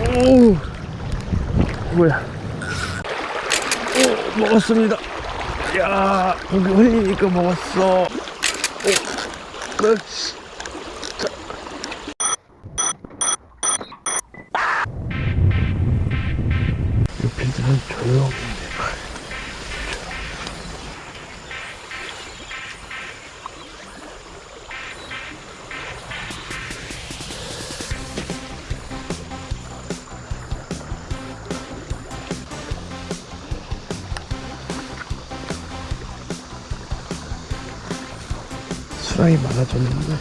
오, 뭐야? 오, 먹었습니다. 야, 고기 흘리니까 먹었어. 오, 그 수량이 많아졌는데.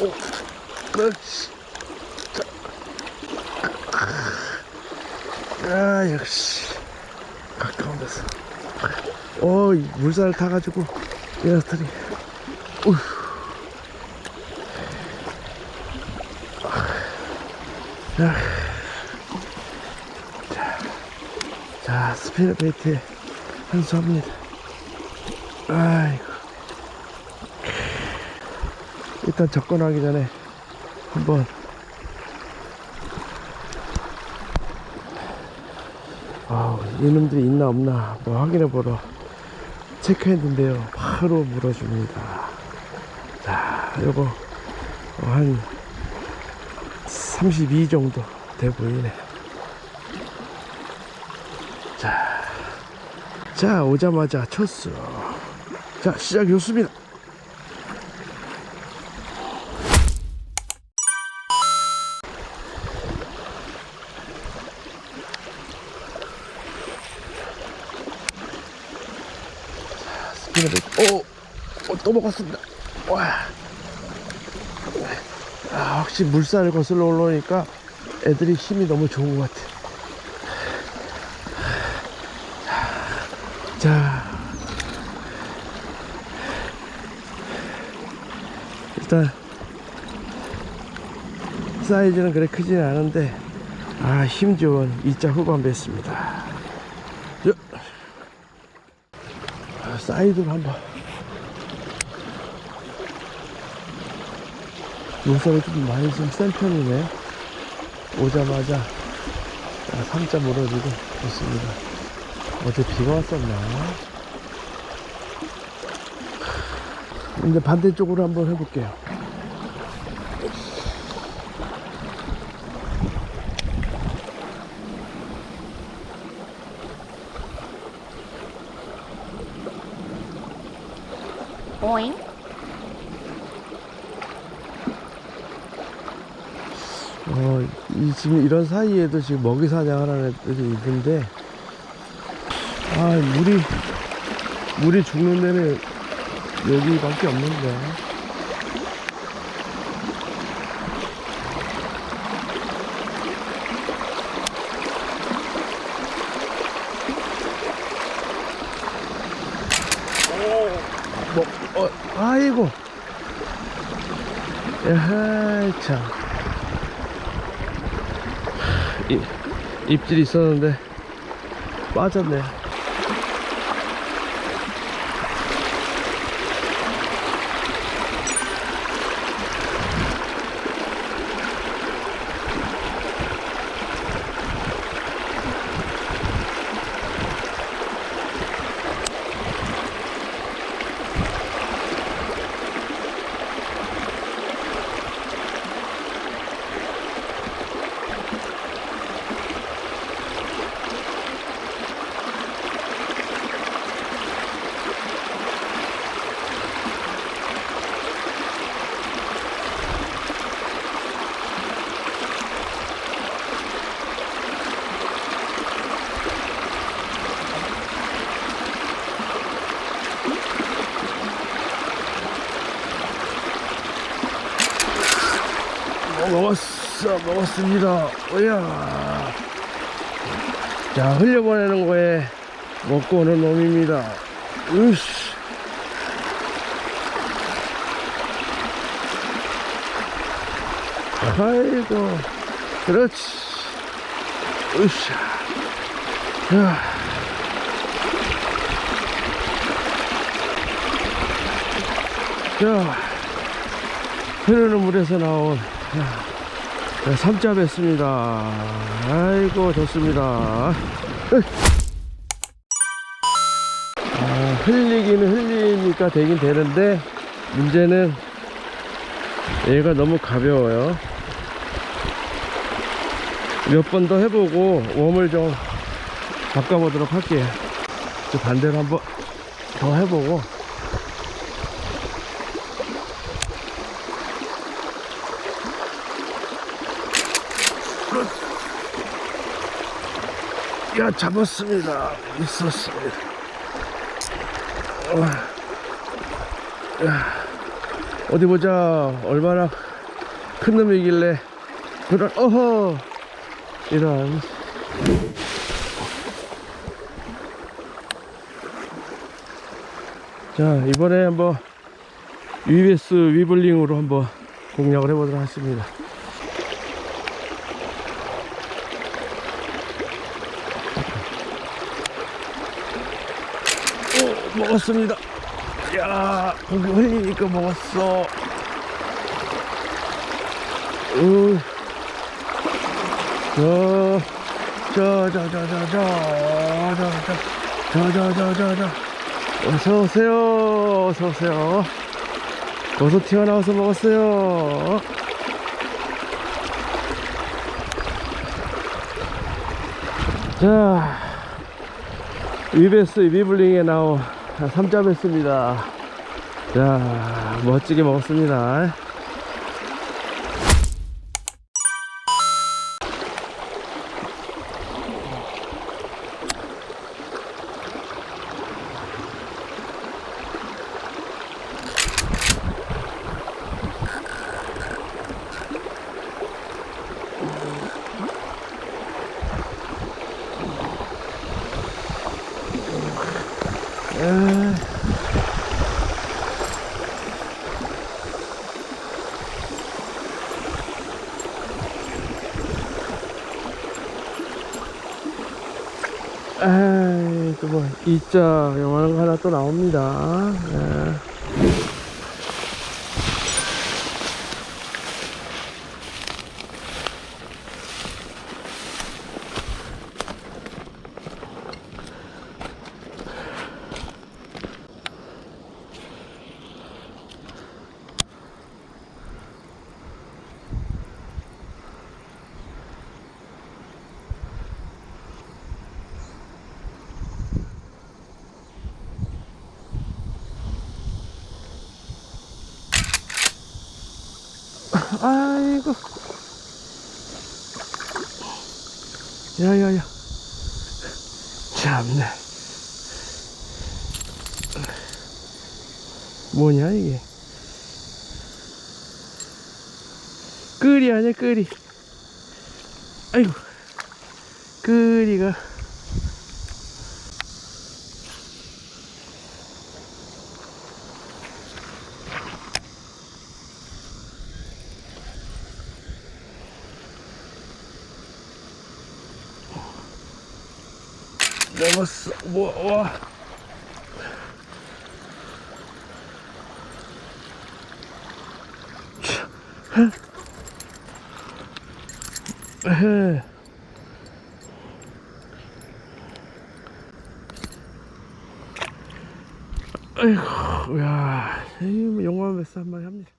오, 그 아 역시. 가까운 데서. 어이 물살을 타가지고 이 녀석들이 어휴. 자, 자, 자 스피너 베이트에 한수합니다. 아이고. 일단 접근하기 전에 한번 이놈들이 있나 없나 뭐 확인해 보러 체크했는데요. 바로 물어줍니다. 자, 요거 어, 한32 정도 돼 보이네. 자, 자 오자마자 쳤어. 자, 시작 좋습니다. 스피너를 오, 오, 또 먹었습니다. 와. 아, 확실히 물살을 거슬러 올라오니까 애들이 힘이 너무 좋은 것 같아. 자, 일단 사이즈는 그래 크진 않은데 아, 힘 좋은 2자 후반 뵀습니다. 자, 아, 사이드로 한번. 물살이 좀 많이 좀 센 편이네. 오자마자 3자 물어주고 좋습니다. 어제 비가 왔었나? 이제 반대쪽으로 한번 해볼게요 오잉? 어, 이, 지금 이런 사이에도 지금 먹이 사냥하는 애들이 있는데, 아, 물이, 물이 죽는 데는 여기밖에 없는데. 뭐, 어, 아이고. 야하, 참. 이, 입질이 있었는데 빠졌네. 먹었어, 먹었습니다. 오야. 자, 흘려보내는 거에 먹고 오는 놈입니다. 으씨. 아이고, 그렇지. 으쌰. 야. 자, 흐르는 물에서 나온 야, 삼자 뵀습니다. 아이고, 좋습니다. 으. 아, 흘리기는 흘리니까 되긴 되는데, 문제는 얘가 너무 가벼워요. 몇 번 더 해보고 웜을 좀 바꿔보도록 할게요. 그 반대로 한번 더 해보고. 야, 잡았습니다. 있었습니다. 어. 야, 어디 보자. 얼마나 큰 놈이길래. 그런, 어허! 이런. 자, 이번에 한번 UBS 위블링으로 한번 공략을 해보도록 하겠습니다. 오, 먹었습니다. 야, 고기 흘리니까 먹었어. 으, 저, 저, 저, 저, 저, 저, 저, 저, 저, 저, 저, 저. 어서 오세요. 어서 오세요. 어서 튀어나와서 먹었어요. 자, 위베스 위블링에 나온 삼자 베스입니다. 자, 멋지게 먹었습니다. 에. 에이, 또 뭐, 이자 영화는 거 하나 또 나옵니다. 예. 아이고. 야야야. 참네. 뭐냐 이게? 끄리 아니야 끄리. 아이고. 끄리가. 먹었어. 뭐, 와. 아이고, 야, 이 영화 메스 한마디 합니다.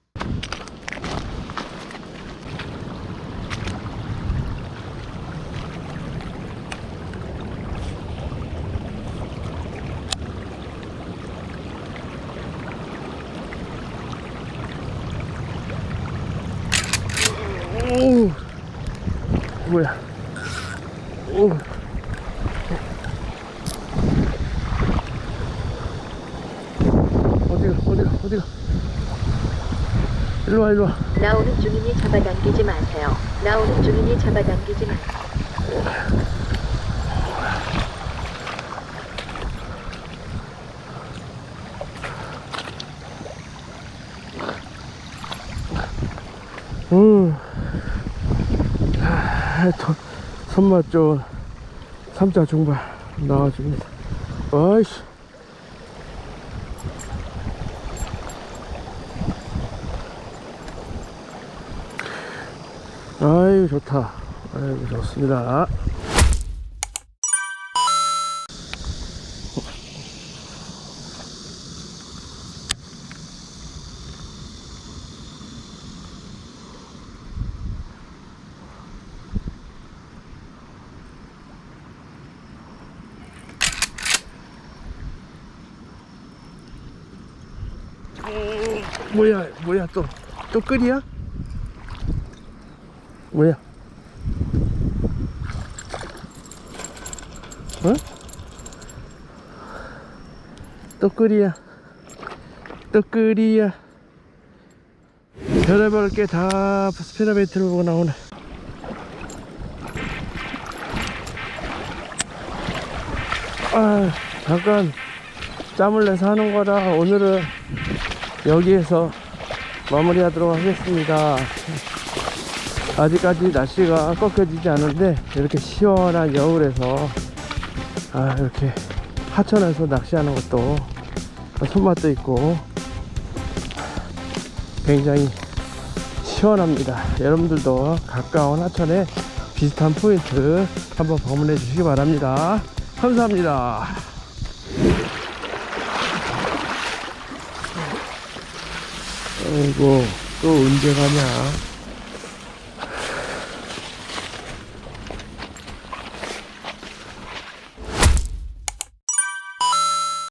뭐야? 오. 어디가 어디가 어디가? 일로와 일로와. 나오는 중이니 잡아당기지 마세요. 나오는 중이니 잡아당기지 마. 음. 아, 더, 손맛 좋은 삼자 중발 나와줍니다. 아이씨. 아유, 좋다. 아유, 좋습니다. 뭐야, 뭐야, 또, 또 끌이야? 뭐야? 어? 또 끌이야. 또 끌이야. 별의별 게 다 스피너베이트를 보고 나오네. 아, 잠깐 짬을 내서 하는 거라 오늘은 여기에서 마무리하도록 하겠습니다. 아직까지 날씨가 꺾여지지 않은데 이렇게 시원한 여울에서 아 이렇게 하천에서 낚시하는 것도 손맛도 있고 굉장히 시원합니다. 여러분들도 가까운 하천에 비슷한 포인트 한번 방문해 주시기 바랍니다. 감사합니다. 아이고 또 언제 가냐